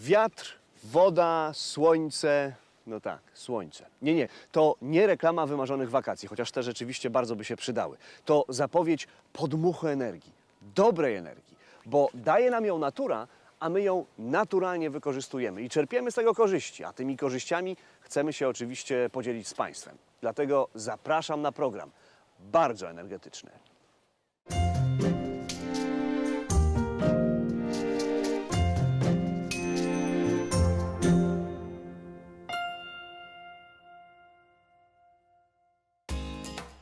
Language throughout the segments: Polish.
Wiatr, woda, słońce. No tak, słońce. Nie, nie, to nie reklama wymarzonych wakacji, chociaż te rzeczywiście bardzo by się przydały. To zapowiedź podmuchu energii, dobrej energii, bo daje nam ją natura, a my ją naturalnie wykorzystujemy i czerpiemy z tego korzyści, a tymi korzyściami chcemy się oczywiście podzielić z Państwem. Dlatego zapraszam na program bardzo energetyczny.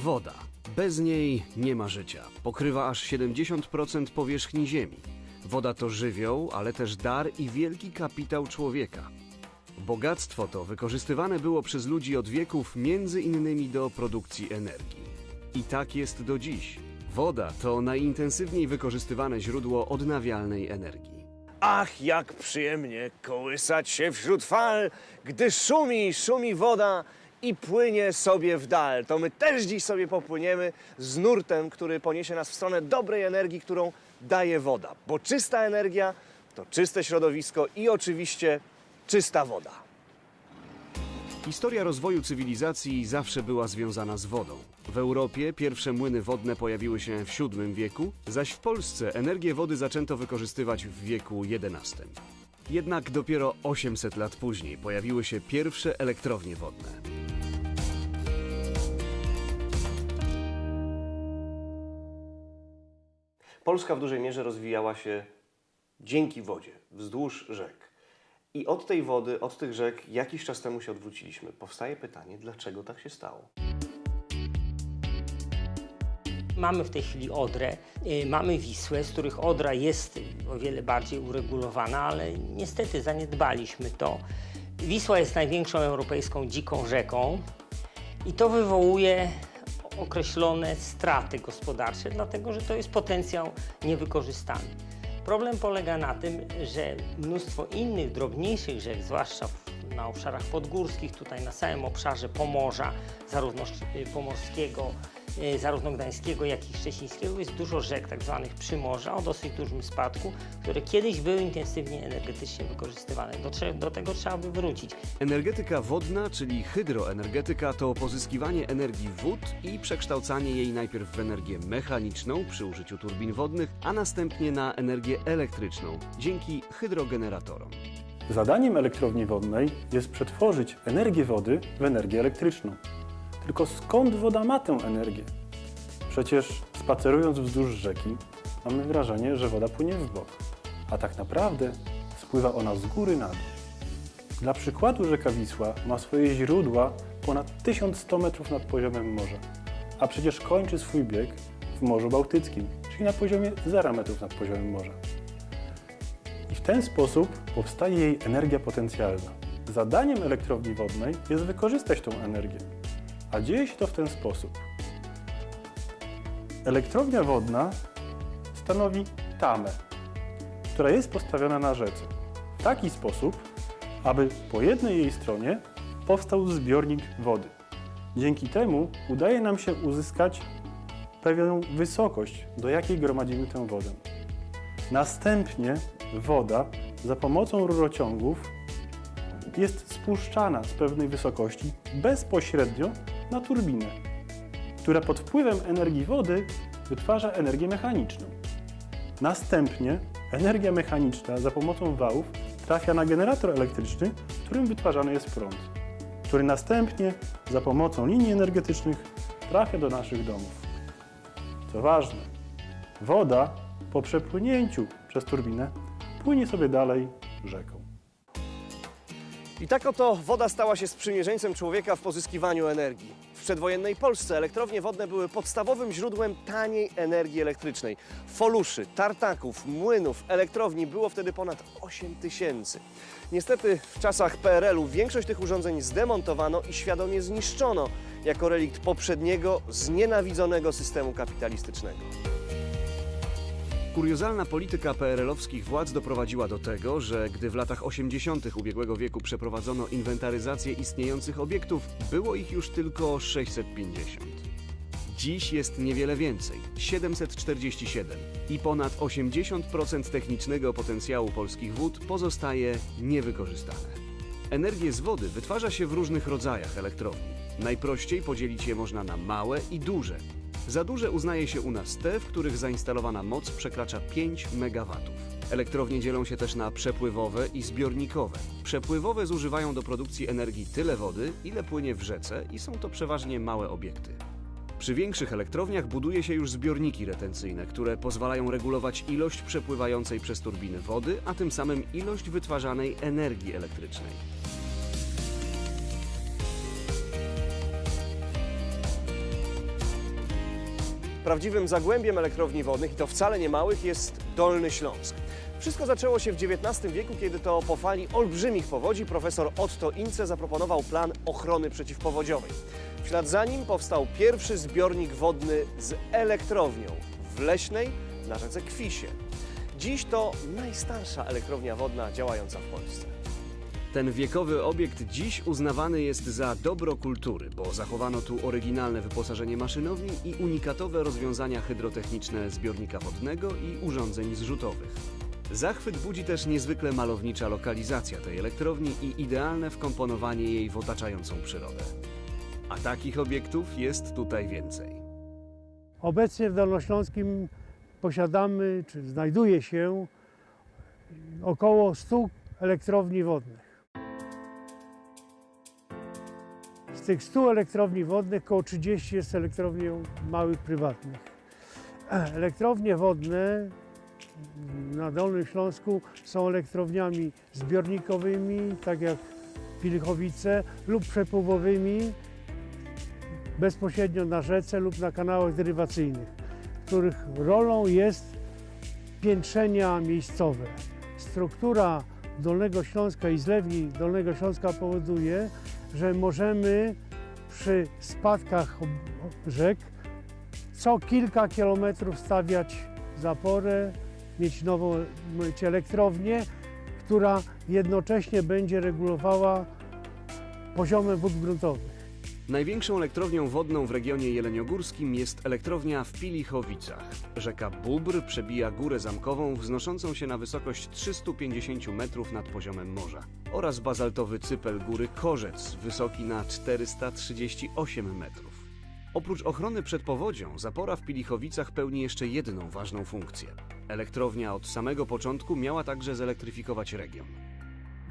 Woda. Bez niej nie ma życia. Pokrywa aż 70% powierzchni Ziemi. Woda to żywioł, ale też dar i wielki kapitał człowieka. Bogactwo to wykorzystywane było przez ludzi od wieków między innymi do produkcji energii. I tak jest do dziś. Woda to najintensywniej wykorzystywane źródło odnawialnej energii. Ach, jak przyjemnie kołysać się wśród fal, gdy szumi, szumi woda i płynie sobie w dal. To my też dziś sobie popłyniemy z nurtem, który poniesie nas w stronę dobrej energii, którą daje woda. Bo czysta energia to czyste środowisko i oczywiście czysta woda. Historia rozwoju cywilizacji zawsze była związana z wodą. W Europie pierwsze młyny wodne pojawiły się w VII wieku, zaś w Polsce energię wody zaczęto wykorzystywać w wieku XI. Jednak dopiero 800 lat później pojawiły się pierwsze elektrownie wodne. Polska w dużej mierze rozwijała się dzięki wodzie, wzdłuż rzek. I od tej wody, od tych rzek jakiś czas temu się odwróciliśmy. Powstaje pytanie, dlaczego tak się stało? Mamy w tej chwili Odrę, y, mamy Wisłę, z których Odra jest o wiele bardziej uregulowana, ale niestety zaniedbaliśmy to. Wisła jest największą europejską dziką rzeką i to wywołuje określone straty gospodarcze, dlatego że to jest potencjał niewykorzystany. Problem polega na tym, że mnóstwo innych drobniejszych rzek, zwłaszcza na obszarach podgórskich, tutaj na całym obszarze Pomorza, zarówno y, pomorskiego, zarówno gdańskiego, jak i szczecińskiego, jest dużo rzek, tak zwanych przymorza, o dosyć dużym spadku, które kiedyś były intensywnie energetycznie wykorzystywane. Do, do tego trzeba by wrócić. Energetyka wodna, czyli hydroenergetyka, to pozyskiwanie energii wód i przekształcanie jej najpierw w energię mechaniczną przy użyciu turbin wodnych, a następnie na energię elektryczną dzięki hydrogeneratorom. Zadaniem elektrowni wodnej jest przetworzyć energię wody w energię elektryczną. Tylko skąd woda ma tę energię? Przecież spacerując wzdłuż rzeki, mamy wrażenie, że woda płynie w bok, a tak naprawdę spływa ona z góry na dół. Dla przykładu rzeka Wisła ma swoje źródła ponad 1100 metrów nad poziomem morza, a przecież kończy swój bieg w Morzu Bałtyckim, czyli na poziomie 0 metrów nad poziomem morza. I w ten sposób powstaje jej energia potencjalna. Zadaniem elektrowni wodnej jest wykorzystać tą energię. A dzieje się to w ten sposób. Elektrownia wodna stanowi tamę, która jest postawiona na rzece w taki sposób, aby po jednej jej stronie powstał zbiornik wody. Dzięki temu udaje nam się uzyskać pewną wysokość, do jakiej gromadzimy tę wodę. Następnie woda za pomocą rurociągów jest spuszczana z pewnej wysokości bezpośrednio na turbinę, która pod wpływem energii wody wytwarza energię mechaniczną. Następnie energia mechaniczna za pomocą wałów trafia na generator elektryczny, którym wytwarzany jest prąd, który następnie za pomocą linii energetycznych trafia do naszych domów. Co ważne, woda po przepłynięciu przez turbinę płynie sobie dalej rzeką. I tak oto woda stała się sprzymierzeńcem człowieka w pozyskiwaniu energii. W przedwojennej Polsce elektrownie wodne były podstawowym źródłem taniej energii elektrycznej. Foluszy, tartaków, młynów, elektrowni było wtedy ponad 8 tysięcy. Niestety w czasach PRL-u większość tych urządzeń zdemontowano i świadomie zniszczono jako relikt poprzedniego, znienawidzonego systemu kapitalistycznego. Kuriozalna polityka PRL-owskich władz doprowadziła do tego, że gdy w latach 80. ubiegłego wieku przeprowadzono inwentaryzację istniejących obiektów, było ich już tylko 650. Dziś jest niewiele więcej 747 i ponad 80% technicznego potencjału polskich wód pozostaje niewykorzystane. Energię z wody wytwarza się w różnych rodzajach elektrowni. Najprościej podzielić je można na małe i duże. Za duże uznaje się u nas te, w których zainstalowana moc przekracza 5 MW. Elektrownie dzielą się też na przepływowe i zbiornikowe. Przepływowe zużywają do produkcji energii tyle wody, ile płynie w rzece i są to przeważnie małe obiekty. Przy większych elektrowniach buduje się już zbiorniki retencyjne, które pozwalają regulować ilość przepływającej przez turbiny wody, a tym samym ilość wytwarzanej energii elektrycznej. Prawdziwym zagłębiem elektrowni wodnych, i to wcale nie małych, jest Dolny Śląsk. Wszystko zaczęło się w XIX wieku, kiedy to po fali olbrzymich powodzi profesor Otto Ince zaproponował plan ochrony przeciwpowodziowej. W ślad za nim powstał pierwszy zbiornik wodny z elektrownią w Leśnej na rzece Kwisie. Dziś to najstarsza elektrownia wodna działająca w Polsce. Ten wiekowy obiekt dziś uznawany jest za dobro kultury, bo zachowano tu oryginalne wyposażenie maszynowni i unikatowe rozwiązania hydrotechniczne zbiornika wodnego i urządzeń zrzutowych. Zachwyt budzi też niezwykle malownicza lokalizacja tej elektrowni i idealne wkomponowanie jej w otaczającą przyrodę. A takich obiektów jest tutaj więcej. Obecnie w Dolnośląskim posiadamy, czy znajduje się około 100 elektrowni wodnych. Tych 100 elektrowni wodnych około 30 jest elektrownią małych prywatnych. Elektrownie wodne na Dolnym Śląsku są elektrowniami zbiornikowymi, tak jak Pilichowice, lub przepływowymi, bezpośrednio na rzece lub na kanałach derywacyjnych, których rolą jest piętrzenia miejscowe. Struktura Dolnego Śląska i zlewni Dolnego Śląska powoduje, że możemy przy spadkach rzek co kilka kilometrów stawiać zaporę, mieć nową mieć elektrownię, która jednocześnie będzie regulowała poziomem wód gruntowych. Największą elektrownią wodną w regionie jeleniogórskim jest elektrownia w Pilichowicach. Rzeka Bóbr przebija górę zamkową wznoszącą się na wysokość 350 metrów nad poziomem morza oraz bazaltowy cypel góry Korzec wysoki na 438 metrów. Oprócz ochrony przed powodzią, zapora w Pilichowicach pełni jeszcze jedną ważną funkcję. Elektrownia od samego początku miała także zelektryfikować region.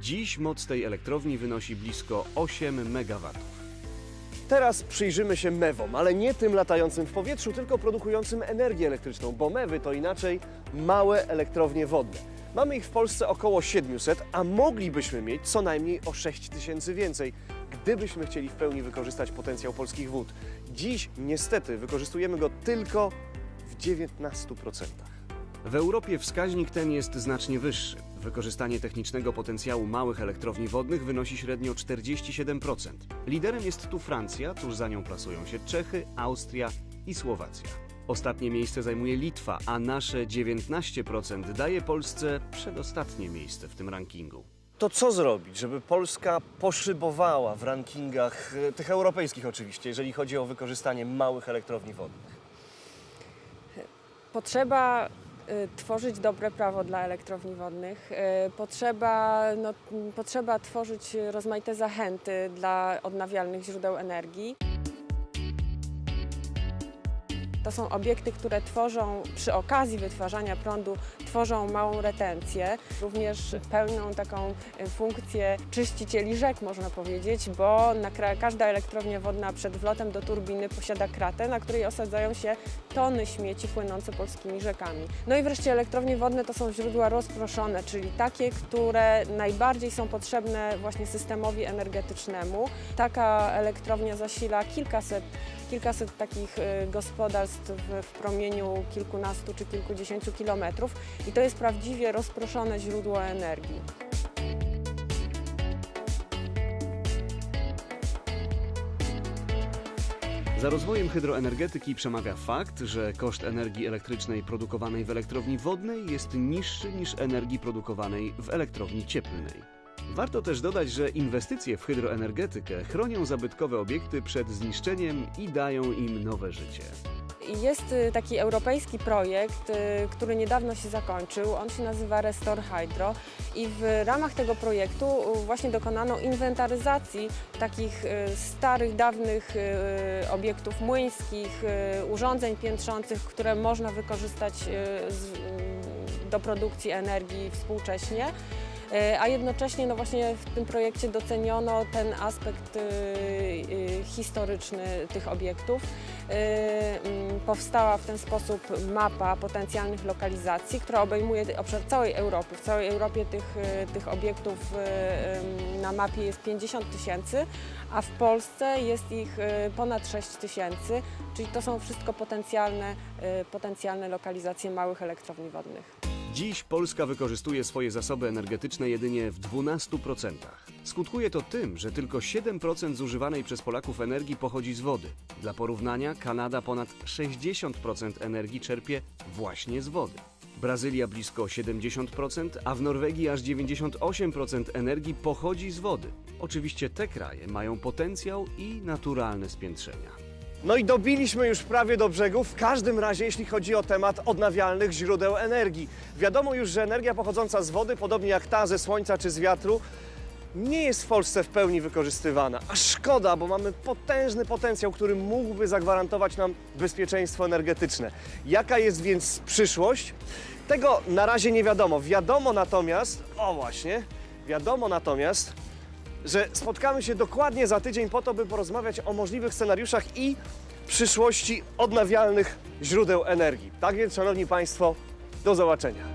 Dziś moc tej elektrowni wynosi blisko 8 MW. Teraz przyjrzymy się mewom, ale nie tym latającym w powietrzu, tylko produkującym energię elektryczną, bo mewy to inaczej małe elektrownie wodne. Mamy ich w Polsce około 700, a moglibyśmy mieć co najmniej o 6 tysięcy więcej, gdybyśmy chcieli w pełni wykorzystać potencjał polskich wód. Dziś niestety wykorzystujemy go tylko w 19%. W Europie wskaźnik ten jest znacznie wyższy. Wykorzystanie technicznego potencjału małych elektrowni wodnych wynosi średnio 47%. Liderem jest tu Francja, tuż za nią plasują się Czechy, Austria i Słowacja. Ostatnie miejsce zajmuje Litwa, a nasze 19% daje Polsce przedostatnie miejsce w tym rankingu. To co zrobić, żeby Polska poszybowała w rankingach e, tych europejskich oczywiście, jeżeli chodzi o wykorzystanie małych elektrowni wodnych? Potrzeba tworzyć dobre prawo dla elektrowni wodnych. Y, Potrzeba, no, potrzeba tworzyć rozmaite zachęty dla odnawialnych źródeł energii. To są obiekty, które tworzą przy okazji wytwarzania prądu, tworzą małą retencję. Również pełnią taką y, funkcję czyścicieli rzek, można powiedzieć, bo każda elektrownia wodna przed wlotem do turbiny posiada kratę, na której osadzają się tony śmieci płynące polskimi rzekami. No i wreszcie elektrownie wodne to są źródła rozproszone, czyli takie, które najbardziej są potrzebne właśnie systemowi energetycznemu. Taka elektrownia zasila kilkaset, kilkaset takich y, gospodarstw w, w promieniu kilkunastu czy kilkudziesięciu kilometrów i to jest prawdziwie rozproszone źródło energii. Za rozwojem hydroenergetyki przemawia fakt, że koszt energii elektrycznej produkowanej w elektrowni wodnej jest niższy niż energii produkowanej w elektrowni cieplnej. Warto też dodać, że inwestycje w hydroenergetykę chronią zabytkowe obiekty przed zniszczeniem i dają im nowe życie. Jest y, taki europejski projekt, y, który niedawno się zakończył. On się nazywa Restore Hydro i w ramach tego projektu y, właśnie dokonano inwentaryzacji takich starych, dawnych obiektów młyńskich, urządzeń piętrzących, które można wykorzystać do produkcji energii współcześnie. E, A jednocześnie no właśnie w tym projekcie doceniono ten aspekt y, y, historyczny tych obiektów. Y, mm, Powstała w ten sposób mapa potencjalnych lokalizacji, która obejmuje obszar całej Europy. W całej Europie tych, y, tych obiektów na mapie jest 50 tysięcy, a w Polsce jest ich ponad 6 tysięcy, czyli to są wszystko potencjalne, potencjalne lokalizacje małych elektrowni wodnych. Dziś Polska wykorzystuje swoje zasoby energetyczne jedynie w 12%. Skutkuje to tym, że tylko 7% zużywanej przez Polaków energii pochodzi z wody. Dla porównania, Kanada ponad 60% energii czerpie właśnie z wody. Brazylia blisko 70%, a w Norwegii aż 98% energii pochodzi z wody. Oczywiście te kraje mają potencjał i naturalne spiętrzenia. No i dobiliśmy już prawie do brzegu, w każdym razie jeśli chodzi o temat odnawialnych źródeł energii. Wiadomo już, że energia pochodząca z wody, podobnie jak ta ze słońca czy z wiatru, nie jest w Polsce w pełni wykorzystywana. A szkoda, bo mamy potężny potencjał, który mógłby zagwarantować nam bezpieczeństwo energetyczne. Jaka jest więc przyszłość? Tego na razie nie wiadomo. Wiadomo natomiast, o właśnie, wiadomo natomiast, że spotkamy się dokładnie za tydzień po to, by porozmawiać o możliwych scenariuszach i przyszłości odnawialnych źródeł energii. Tak więc, Szanowni Państwo, do zobaczenia.